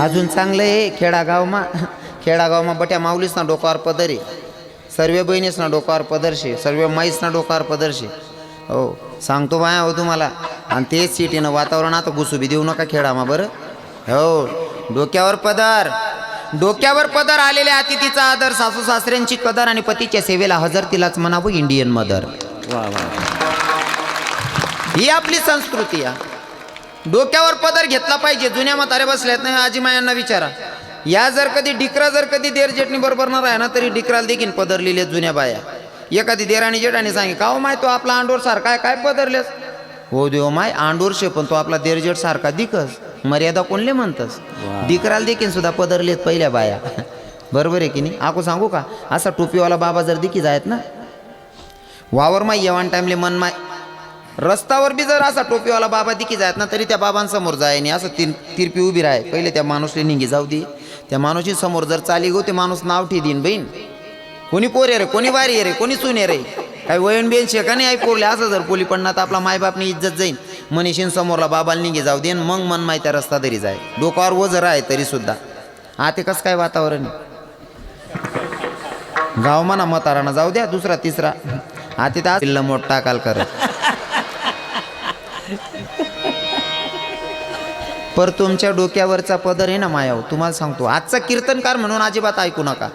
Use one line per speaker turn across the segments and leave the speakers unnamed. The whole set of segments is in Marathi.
अजून चांगलं आहे खेडागावमा खेडागावमा बट्या माऊलीस ना डोकावर पदर आहे. सर्व बहिणीस ना डोकावर पदरशे सर्व माईस ना डोकावर पदरशे हो सांगतो बाया हो तुम्हाला. आणि तेच सिटीनं वातावरण आता घुसू बी देऊ नका खेळामा बरं. हो डोक्यावर पदर. डोक्यावर पदर आलेल्या अतिथीचा आदर सासू सासऱ्यांची कदर आणि पतीच्या सेवेला हजर तिलाच म्हणावं इंडियन मदर.
वा वा.
ही आपली संस्कृती आहे. डोक्यावर पदर घेतला पाहिजे. जुन्या म्हातारे बसल्यात नाही आजी मायांना विचारा. या जर कधी डिकरा जर कधी देर जेटणी बरोबर न राहा ना तरी डिकराला देखील पदर लिहिलेत जुन्या बाया. एखादी देराणी जेठाने सांगे का हो माय तो आपला आंडोर सारखा आहे काय पदरलेस? हो देव माय आंडोर शे पण तो आपला देरजेट सारखा दिकस. मर्यादा कोणले म्हणतस? डिकराला देखील सुद्धा पदरलेत पहिल्या बाया. बरोबर आहे की नाही? आको सांगू का? असा टोपीवाला बाबा जर दिकी जायत ना? वावर माय येवान टाइमले मन माय रस्त्यावर बी जर असा टोपीवाला बाबा दिकी जायत ना तरी त्या बाबांसमोर जाय नाही असं तीन तिरपी उभी राहाय. पहिले त्या माणूसले निघी जाऊ दे. त्या माणूसची समोर जर चाली गो ते माणूस नाव ठे देईन बहीण. कोणी पोरे रे कोणी वारी रे कोणी सुने रे. काही वयन बेन शेका नाही आई पोरले असं जर पोली पडणार तर आपला मायबापनी इज्जत जाईन. मनीषीन समोरला बाबाला निघे जाऊ दे मग मन माय त्या रस्ता तरी जाय. डोकावर वजर आहे तरी सुद्धा. आते कसं काय वातावरण गाव म्हणा मताराना जाऊ द्या दुसरा तिसरा. आते तर पिल्ल मोठा काल करत पर तुमच्या डोक्यावरचा पदर आहे ना मायाव? तुम्हाला सांगतो. आजचा कीर्तनकार म्हणून अजिबात ऐकू नका.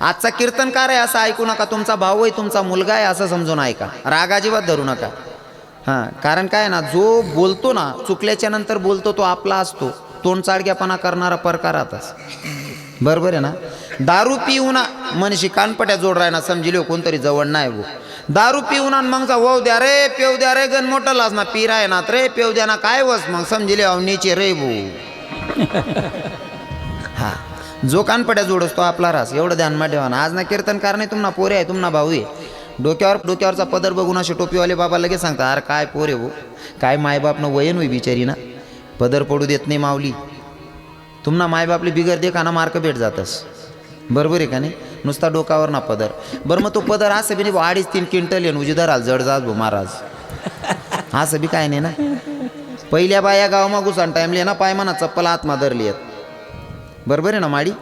आजचा कीर्तनकार आहे असं ऐकू नका. तुमचा भाऊ आहे तुमचा मुलगा आहे असं समजून ऐका. राग अजिबात धरू नका. हां कारण काय आहे ना जो बोलतो ना चुकल्याच्या नंतर बोलतो तो आपला असतो. तोंडचाडग्यापणा करणारा परकारातच. बरोबर आहे ना? दारू पिऊ ना मनशी कानपट्या जोड राय ना समजिलो कोणतरी जवळ नाही भाऊ दारू पिऊन आणि मग वाहू द्या रे पेव द्या रे गण मोठं लाच ना राय ना रे पेव द्या ना काय वस मग समजिले अवनीचे रे भाऊ हा जो कानपट्या जोड असतो आपला रास एवढं ध्यानमा ठेवा ना. आज ना कीर्तनकार नाही तुम्हाला पोरे आहे तुम्हाला भाऊ आहे. डोक्यावर डोक्यावरचा पदर बघून असे टोपीवाले बाबा लगेच सांगता अरे काय पोरे भाऊ काय मायबापनं वयन होई बिचारी ना. पदर पडू देत नाही माऊली. तुम्हाला मायबापले बिगर दे का ना मार्क भेट जातस. बरोबर आहे का नाही? नुसता डोकावर ना पदर. बरं मग तो पदर असं बी नाही अडीच तीन क्विंटल येऊन उजी धराल जड जात भो महाराज. असं बी काय नाही ना. पहिल्या बाया गावमा घुसान टाईमले ना पायमाना चप्पल आतमा धरली आहेत. बरोबर आहे ना माडी?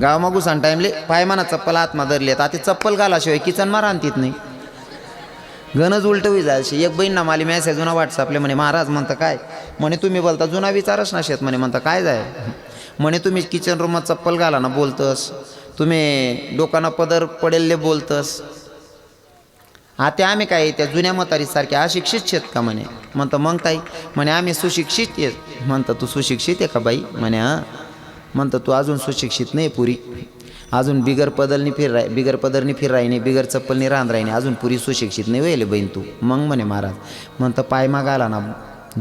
गावमा घुसान टाईमले पायमाना चप्पल आतमा धरली आहेत. आता चप्पल घालाशिवाय किचन मारा आणतीत नाही गणज उलट होई एक बहीण ना माली मॅसेज जुना व्हॉट्सअपले म्हणे महाराज म्हणता काय? म्हणे तुम्ही बोलता जुना विचारच ना शेत. म्हणे म्हणता काय जाय? म्हणे तुम्ही किचन रूमात चप्पल घाला ना बोलतस. तुम्ही डोकाना पदर पडेलले बोलतस. आता आम्ही काय त्या जुन्या म्हातारीसारखे अशिक्षित शेत का म्हणे? म्हणतं मग ताई. म्हणे आम्ही सुशिक्षित येत म्हणतं तू सुशिक्षित आहे का बाई? म्हणे हां. म्हणतं तू अजून सुशिक्षित नाही पुरी. अजून बिगर पदलनी फिर राय बिगर पदरनी फिर नाही बिगर चप्पलनी राही नाही अजून पुरी सुशिक्षित नाही वेले बहीण तू. मग म्हणे महाराज. म्हणतं पाय माग आला ना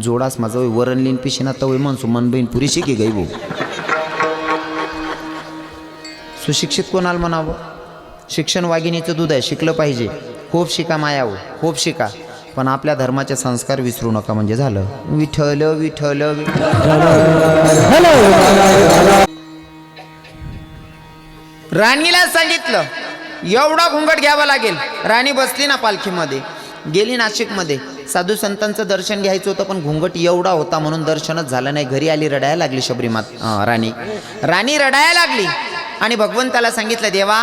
जोडास माझं वय वरण लिन पिशी ना तवय म्हणसू मन बहीण पुरी शिकी गई भाऊ सुशिक्षित कोणाला म्हणावं? शिक्षण वाघिणीचं दूध आहे शिकलं पाहिजे. खूप शिका मायावं खूप शिका. पण आपल्या धर्माचे संस्कार विसरू नका म्हणजे झालं. विठल विठल राणीला सांगितलं एवढा घुंगट घ्यावा लागेल. राणी बसली ना पालखीमध्ये गेली नाशिकमध्ये. साधू संतांचं दर्शन घ्यायचं होतं पण घुंगट एवढा होता म्हणून दर्शनच झालं नाही. घरी आली रडायला लागली शबरीमात राणी. राणी रडायला लागली. आणि भगवंताला सांगितलं देवा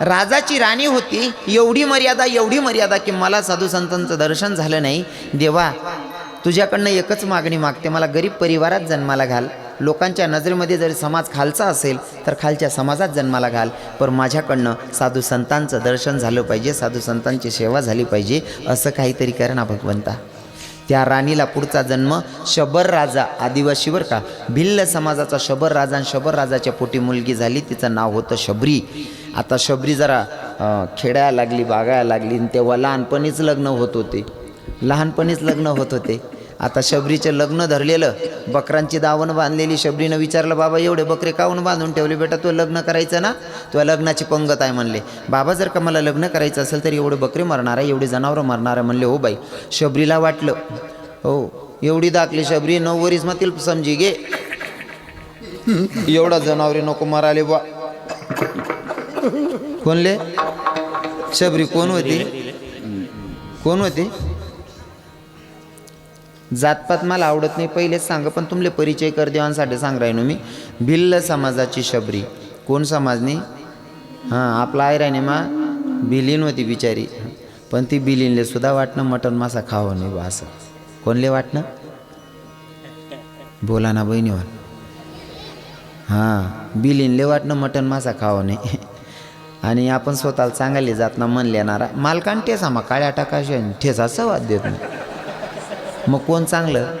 राजाची राणी होती एवढी मर्यादा एवढी मर्यादा की मला साधू संतांचं दर्शन झालं नाही. देवा तुझ्याकडनं एकच मागणी मागते मला गरीब परिवारात जन्माला घाल. लोकांच्या नजरेमध्ये जर समाज खालचा असेल तर खालच्या समाजात जन्माला घाल. पण माझ्याकडनं साधू संतांचं दर्शन झालं पाहिजे साधू संतांची सेवा झाली पाहिजे असं काहीतरी कर ना भगवंता. त्या राणीला पुढचा जन्म शबर राजा आदिवासीवर का? भिल्ल समाजाचा शबर राजा आणि शबर राजाच्या पोटी मुलगी झाली. तिचं नाव होतं शबरी. आता शबरी जरा खेळायला लागली बागायला लागली आणि तेव्हा लहानपणीच लग्न होत होते. लहानपणीच लग्न होत होते. आता शबरीचं लग्न धरलेलं बकरांची दावण बांधलेली शबरीनं विचारलं बाबा एवढे बकरे काऊन बांधून ठेवले बेटा? तू लग्न करायचं ना? तुला लग्नाची पंगत आहे म्हणले. बाबा जर का मला लग्न करायचं असेल तर एवढे बकरे मरणार आहे एवढे जनावरं मरणार आहे म्हणले. हो बाई. शबरीला वाटलं. हो एवढी दाखली शबरी नऊ वरीस मतील समजी गे एवढा जनावरे नको मराले बा. कोणले? शबरी कोण होती? कोण होती? जातपात मला आवडत नाही पहिलेच सांगा पण तुमले परिचय कर देवांसाठी सांग राहिनो मी. भिल्ल समाजाची शबरी. कोण समाजनी? हां आपला आयराने मा? बिलीन होती बिचारी. पण ती बिलीनले सुद्धा वाटणं मटण मासा खावं नाही बा असं. कोणले वाटणं? बोला ना बहिणीवर. हां बिलीनले वाटणं मटण मासा खावं नाही. आणि आपण स्वतःला सांगायला जात ना म्हणले लेणारा मालकान ठेसा मग काळ्या टाकाशी ठेसा सवाद देत नाही. मग कोण चांगलं?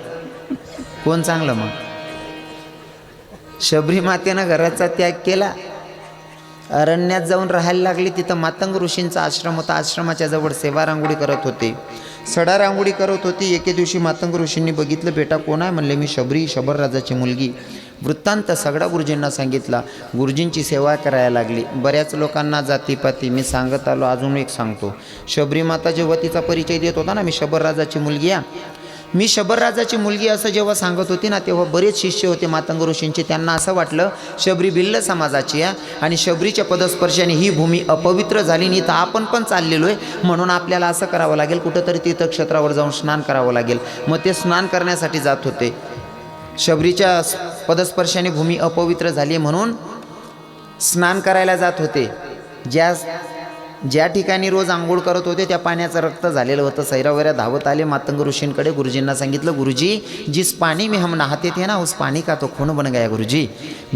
कोण चांगलं मग? शबरी मातेनं घराचा त्याग केला. अरण्यात जाऊन राहायला लागली. तिथं मातंग ऋषींचा आश्रम होता. आश्रमाच्या जवळ सेवा रांगोळी करत होते. सडा रांगोळी करत होती. एके दिवशी मातंग ऋषींनी बघितलं बेटा कोण आहे? म्हणले मी शबरी शबर राजाची मुलगी. वृत्तांत सगळा गुरुजींना सांगितला. गुरुजींची सेवा करायला लागली. बऱ्याच लोकांना जातीपाती. मी सांगत आलो. अजून एक सांगतो. शबरी माता जेव्हा तिचा परिचय देत होता ना मी शबर राजाची मुलगी आहे. मी शबरराजाची मुलगी असं जेव्हा सांगत होती ना तेव्हा बरेच शिष्य होते मातंग ऋषींचे. त्यांना असं वाटलं शबरी भिल्ल समाजाची आहे आणि शबरीच्या पदस्पर्शाने ही भूमी अपवित्र झाली नाही तर आपण पण चाललेलो आहे. म्हणून आपल्याला असं करावं लागेल कुठंतरी तीर्थक्षेत्रावर जाऊन स्नान करावं लागेल. मग ते स्नान करण्यासाठी जात होते. शबरीच्या पदस्पर्शाने भूमी अपवित्र झाली म्हणून स्नान करायला जात होते. ज्या ज्या ठिकाणी रोज आंघोळ करत होते त्या पाण्याचं रक्त झालेलं होतं. सैरावैरा धावत आले मातंग ऋषींकडे. गुरुजींना सांगितलं गुरुजी जिस पाणी मी हम नहाते थे ना उस पाणी का तो खून बन गया गुरुजी.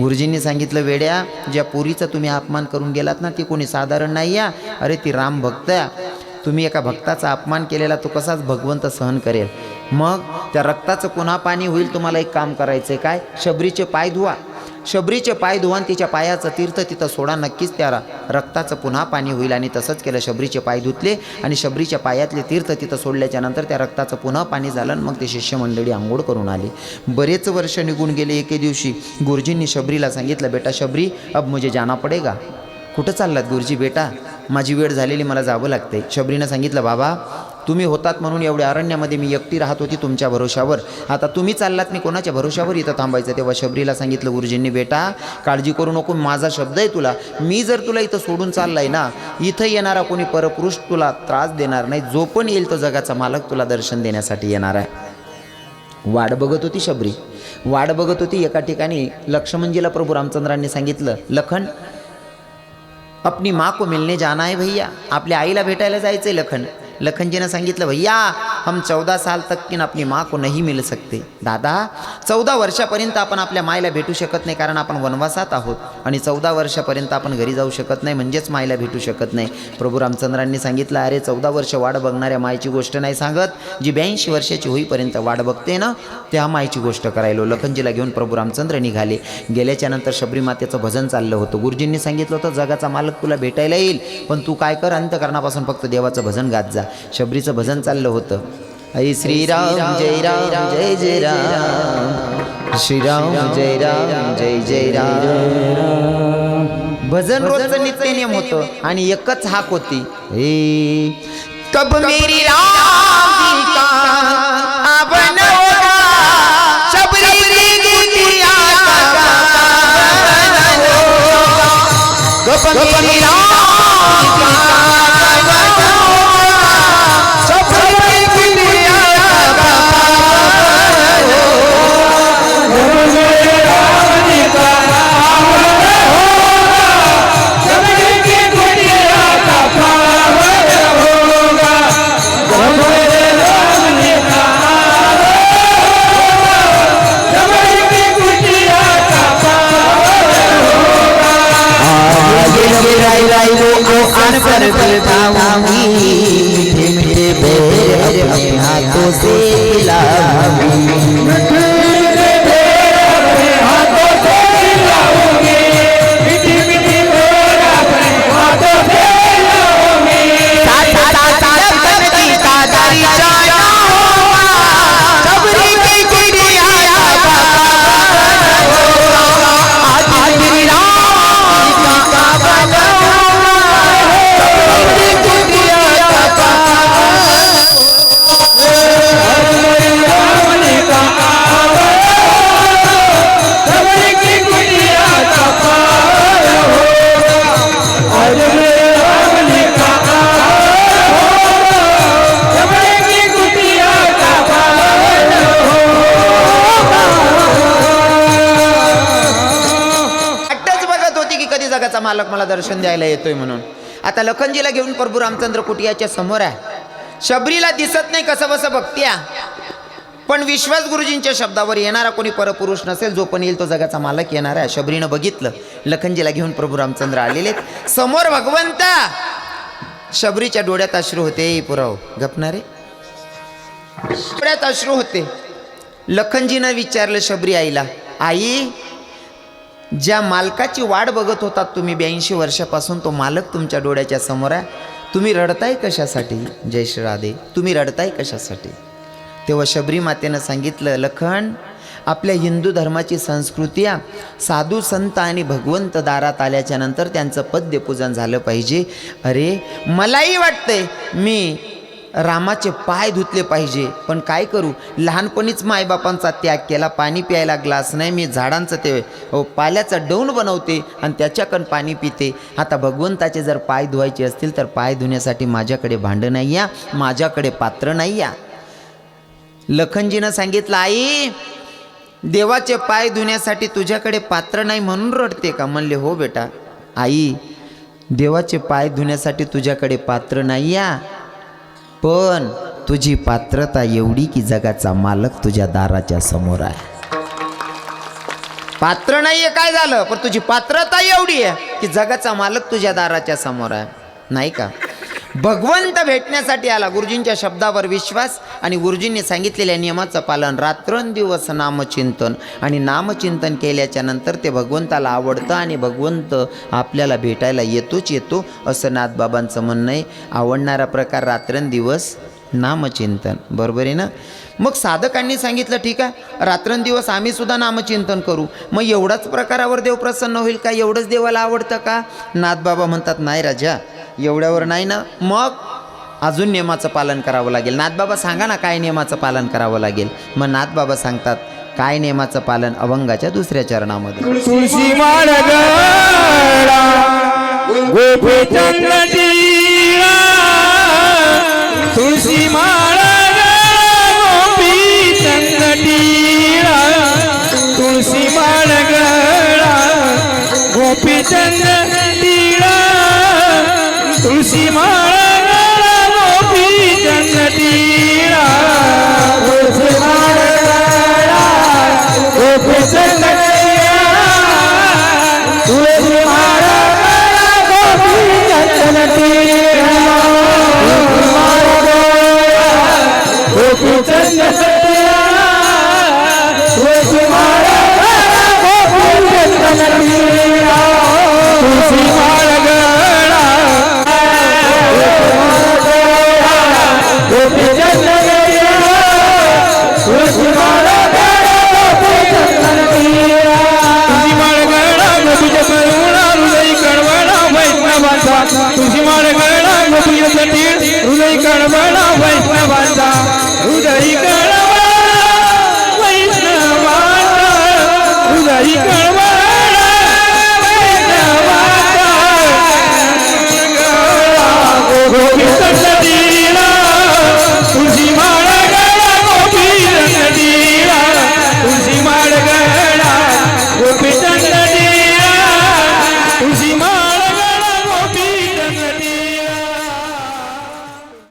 गुरुजींनी सांगितलं वेड्या ज्या पुरीचा तुम्ही अपमान करून गेलात ना ती कोणी साधारण नाही या अरे ती राम भक्त तुम्ही एका भक्ताचा अपमान केलेला तो कसाच भगवंत सहन करेल? मग त्या रक्ताचं पुन्हा पाणी होईल तुम्हाला एक काम करायचं आहे काय? शबरीचे पाय धुवा. शबरीचे पाय धुवान तिच्या पायाचं तीर्थ तिथं सोडा नक्कीच त्या रक्ताचं पुन्हा पाणी होईल. आणि तसंच केलं शबरीचे पाय धुतले आणि शबरीच्या पायातले तीर्थ तिथं सोडल्याच्या नंतर त्या रक्ताचं पुन्हा पाणी झालं आणि मग ते शिष्यमंडळी आंघोळ करून आली. बरेच वर्ष निघून गेले एके दिवशी. गुरुजींनी शबरीला सांगितलं बेटा शबरी अब मुझे जाना पडेगा. कुठं चाललात गुरुजी बेटा? माझी वेळ झालेली मला जावं लागते शबरीनं सांगितलं बाबा तुम्ही होतात म्हणून एवढ्या अरण्यामध्ये मी एकटी राहत होती तुमच्या भरोशावर. आता तुम्ही चाललात मी कोणाच्या भरोशावर इथं थांबायचं? तेव्हा शबरीला सांगितलं गुरुजींनी बेटा काळजी करू नको माझा शब्द आहे तुला. मी जर तुला इथं सोडून चाललाय ना इथं येणारा कोणी परपुरुष तुला त्रास देणार नाही. जो पण येईल तो जगाचा मालक तुला दर्शन देण्यासाठी येणार आहे. वाट बघत होती शबरी. वाट बघत होती एका ठिकाणी लक्ष्मणजीला प्रभू रामचंद्रांनी सांगितलं लखन अपनी माँ को मिलने जाना है भैया. आपल्या आईला भेटायला जायचं आहे लखन. लखनजीनं सांगितलं भैया हम चौदा साल तक की अपनी माँ को नहीं मिल सकते। दादा चौदा वर्षापर्यंत आपण आपल्या मायला भेटू शकत नाही कारण आपण वनवासात आहोत आणि चौदा वर्षापर्यंत आपण घरी जाऊ शकत नाही म्हणजेच मायला भेटू शकत नाही. प्रभू रामचंद्रांनी सांगितलं अरे चौदा वर्ष वाढ बघणाऱ्या मायची गोष्ट नाही सांगत. जी ब्याऐंशी वर्षाची होईपर्यंत वाढ बघते ना त्या मायची गोष्ट करायलो लखनजीला घेऊन प्रभू रामचंद्र निघाले. गेल्याच्यानंतर शबरी मातेचं भजन चाललं होतं. गुरुजींनी सांगितलं होतं जगाचा मालक तुला भेटायला येईल पण तू काय कर अंतकरणापासून फक्त देवाचं भजन गात जा. शबरीचं भजन चाललं होतं. ऐ श्रीराम जय राम जय जय राम। श्रीराम जय राम जय जय राम। भजन रोजचं नित्य नियम होतं आणि एकच हाक होती. हे कब मेरी राम जी का
ही
जगाचा मालक मला दर्शन द्यायला येतोय म्हणून. आता लखनजीला घेऊन प्रभू रामचंद्र कुटियाच्या समोर आहे? शबरीला दिसत नाही कसं बसं बघत्या? पण विश्वास गुरुजींच्या शब्दावर येणारा कोणी परपुरुष नसेल जो पण येईल तो जगाचा मालक येणार आहे. शबरीनं बघितलं लखनजीला घेऊन प्रभू रामचंद्र आलेले समोर भगवंता! शबरीच्या डोळ्यात अश्रू होते. "ए पुराव गपणारे डोळ्यात अश्रू होते. लखनजीनं विचारलं शबरी आईला आई ज्या मालकाची वाट बघत होतात तुम्ही ब्याऐंशी वर्षापासून तो मालक तुमच्या डोळ्याच्या समोर आहे. तुम्ही रडताय कशासाठी? जय श्री राधे. तुम्ही रडताय कशासाठी? तेव्हा शबरी मातेनं सांगितलं लखन आपल्या हिंदू धर्माची संस्कृती साधू संत आणि भगवंत दारात आल्याच्यानंतर त्यांचं पद्यपूजन झालं पाहिजे. अरे मलाही वाटतंय. मी रामाचे पाय धुतले पाहिजे. पण काय करू? लहानपणीच मायबापांचा त्याग केला. पाणी प्यायला ग्लास नाही मी झाडांचं ते अहो, पाल्याचा डौन बनवते आणि त्याच्याकडून पाणी पिते. आता भगवंताचे जर पाय धुवायचे असतील तर पाय धुण्यासाठी माझ्याकडे भांडं नाही या माझ्याकडे पात्र नाही या लखनजीनं सांगितलं आई देवाचे पाय धुण्यासाठी तुझ्याकडे पात्र नाही म्हणून रडते का? म्हणले हो बेटा आई देवाचे पाय धुण्यासाठी तुझ्याकडे पात्र नाही या पण तुझी पात्रता एवढी की जगाचा मालक तुझ्या दाराच्या समोर आहे. पात्र नाहीये काय झालं? पण तुझी पात्रता एवढी आहे की जगाचा मालक तुझ्या दाराच्या समोर आहे. नाही का? भगवंत भेटण्यासाठी आला. गुरुजींच्या शब्दावर विश्वास आणि गुरुजींनी सांगितलेल्या नियमाचं पालन. रात्रंदिवस नामचिंतन आणि नामचिंतन केल्याच्यानंतर ते भगवंताला आवडतं आणि भगवंत आपल्याला भेटायला येतोच येतो असं नाथबाबांचं म्हणणं आहे. आवडणारा प्रकार रात्रंदिवस नामचिंतन. बरोबर आहे ना? मग साधकांनी सांगितलं ठीक आहे. रात्रंदिवस आम्ही सुद्धा नामचिंतन करू. मग एवढाच प्रकारावर देव प्रसन्न होईल का? एवढंच देवाला आवडतं का? नाथबाबा म्हणतात नाही राजा एवढ्यावर नाही ना? मग अजून नियमाचं पालन करावं लागेल. नाथबाबा सांगा ना काय नियमाचं पालन करावं लागेल. मग नाथबाबा सांगतात काय नियमाचं पालन अभंगाच्या दुसऱ्या चरणामध्ये?
तुळशी तुळशी माळ तुळशी माळ गोपी चंद्र तुळशी माळ